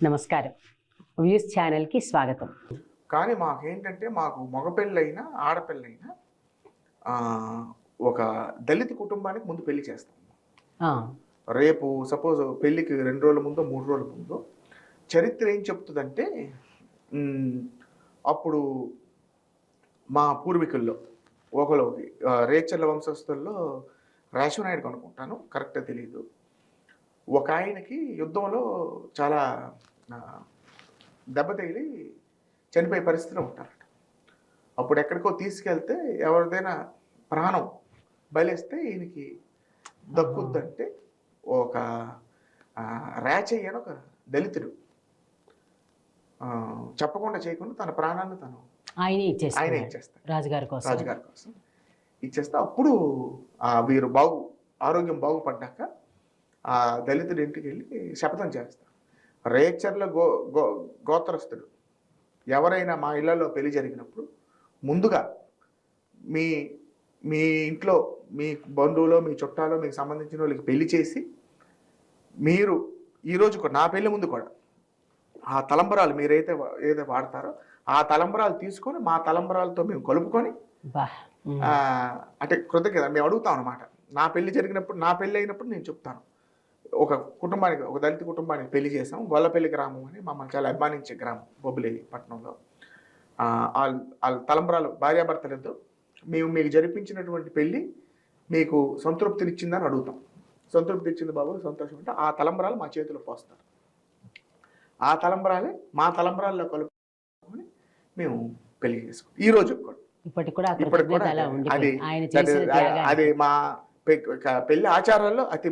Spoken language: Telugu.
నమస్కారం. వ్యూస్ ఛానల్కి స్వాగతం. కానీ మాకేంటంటే మాకు మగపెళ్ళైనా ఆడపిల్లైనా ఒక దళిత కుటుంబానికి ముందు పెళ్ళి చేస్తాం రేపు సపోజ్ పెళ్ళికి రెండు రోజుల ముందో మూడు రోజుల ముందో చరిత్ర ఏం చెప్తుందంటే అప్పుడు మా పూర్వీకుల్లో ఒకరు ఆ, రేచర్ల వంశస్థుల్లో రాశివనాయుడు అనుకుంటాను కరెక్ట్గా తెలియదు ఒక ఆయనకి యుద్ధంలో చాలా ఆ, దెబ్బ తగిలి చనిపోయే పరిస్థితిలో ఉంటారట. అప్పుడు ఎక్కడికో తీసుకెళ్తే ఎవరిదైనా ప్రాణం బలిస్తే ఈయనకి దక్కుద్దంటే ఒక రాచయ్య అని ఒక దళితుడు చెప్పకుండా చేయకుండా తన ప్రాణాన్ని తను ఆయనే ఆయనే ఇచ్చేస్తాడు. రాజుగారి కోసం. రాజుగారి కోసం. ఇచ్చేస్తే అప్పుడు వీరు బాగు ఆరోగ్యం బాగుపడ్డాక ఆ దళితుడి ఇంటికి వెళ్ళి శపథం చేస్తారు రేచర్ల గో గో గోత్రస్తుడు. ఎవరైనా మా ఇళ్ళలో పెళ్ళి జరిగినప్పుడు ముందుగా మీ మీ ఇంట్లో మీ బంధువులో మీ చుట్టాలో మీకు సంబంధించిన వాళ్ళకి పెళ్ళి చేసి మీరు ఈరోజు కూడా నా పెళ్ళి ముందు కూడా ఆ తలంబరాలు మీరైతే ఏదైతే వాడతారో ఆ తలంబరాలు తీసుకొని మా తలంబరాలతో మేము కలుపుకొని అంటే కృతజ్ఞత మేము అడుగుతాం అనమాట నా పెళ్ళి జరిగినప్పుడు నా పెళ్ళి అయినప్పుడు నేను చెప్తాను. ఒక కుటుంబానికి ఒక దళిత కుటుంబానికి పెళ్ళి చేసాం గొల్లపల్లి గ్రామం అని మమ్మల్ని చాలా అభిమానించే గ్రామం బొబ్బిలి పట్టణంలో. వాళ్ళ వాళ్ళ తలంబరాలు భార్యాభర్తలతో మేము మీకు జరిపించినటువంటి పెళ్ళి మీకు సంతృప్తినిచ్చిందని అడుగుతాం. సంతృప్తి ఇచ్చింది బాబు సంతోషం అంటే ఆ తలంబరాలు మా చేతిలో పోస్తారు. ఆ తలంబరాలే మా తలంబరాల్లో కలుపుకొని మేము పెళ్ళి చేసుకుంటాం. ఈ రోజు ఇప్పటికి కూడా ఇప్పటికి అది. అది. మా పెళ్ళి ఆచారాల్లో అతి